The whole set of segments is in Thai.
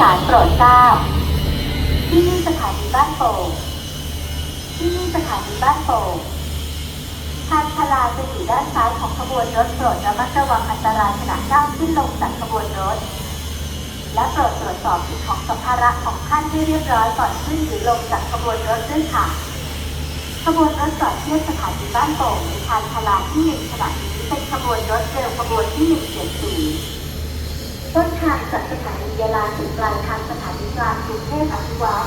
สารโปรดทราบ ที่นี่สถานีบ้านโป่งที่นี่สถานีบ้านโป่งทางพลาจะอยู่ด้านซ้ายของขบวนรถโปรดระมัดระวังอันตรายขณะก้าวขึ้นลงจากขบวนรถ และโปรดตรวจสอบสิ่งของสัมภาระของท่านให้เรียบร้อยก่อนขึ้นหรือลงจากขบวนรถด้วยค่ะ ขบวนรถจอดเทียบสถานีบ้านโป่งในทางพลาที่หนึ่งขณะนี้เป็นขบวนรถเร็วขบวนที่หนึ่งเจ็ดสี่ ต้นทางจากสถานียาลาถึงปลายทางสถานีกลางกรุงเทพอภิวัต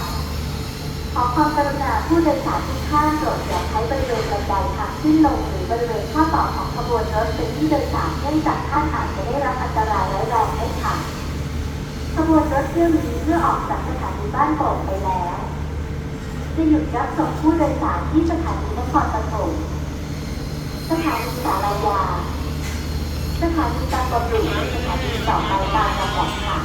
ขอความกรุณาผู้โดยสารทุกท่านโปรดอย่าใช้บริเวณบันไดทางขึ้นลงหรือบริเวณข้อต่อของขบวนรถเป็นที่โดยสารเนื่องจากท่านอาจจะได้รับอันตรายร้ายแรงได้ค่ะ ขบวนรถเที่ยวนี้เมื่อออกจากสถานีบ้านโป่งไปแล้วจะหยุดรับส่งผู้โดยสารที่สถานีนครปฐมสถานีสารยา สถานีบางกะปิและสถานีต่อไปตามลำดับค่ะ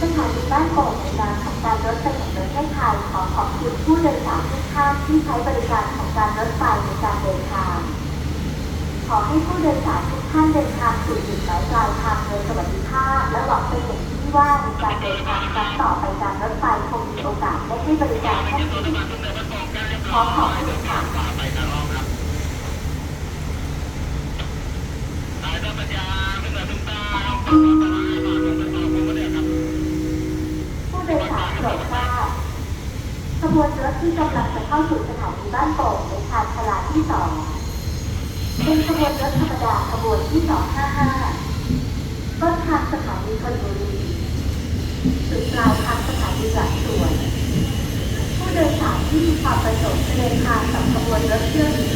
สถานีบ้านโป่งในนามของการรถไฟแห่งประเทศไทยขอขอบคุณผู้โดยสารทุกท่านที่ใช้บริการของการรถไฟในการเดินทาง ขอให้ผู้โดยสารทุกท่านเดินทางสู่จุดหมายปลายทางโดยสวัสดิภาพ และหวังเป็นอย่างยิ่ว่าในการเดินทางครั้งต่อไปการรถไฟคงมีโอกาสได้ให้บริการท่านอีกขอขอบคุณค่ะ ผู้โดยสารโปรดทราบขบวนรถที่กำลังจะเข้าสู่สถานีบ้านโป่งในชานชลาที่สองเป็นขบวนรถธรรมดาขบวนที่255ต้นทางสถานีธนบุรีจุดปลายทางสถานีหลักสวนผู้โดยสารที่มีความประสงค์จะเดินทางกับขบวนรถเที่ยวนี้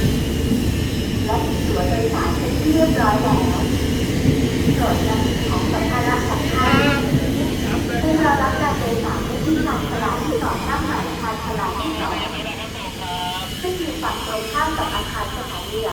และมีตั๋วโดยสารเป็นที่เรียบร้อยแล้ว หารชายชลาที่สองซึ่งอยู่ฝั่งตรงข้ามกับอาคารสถานี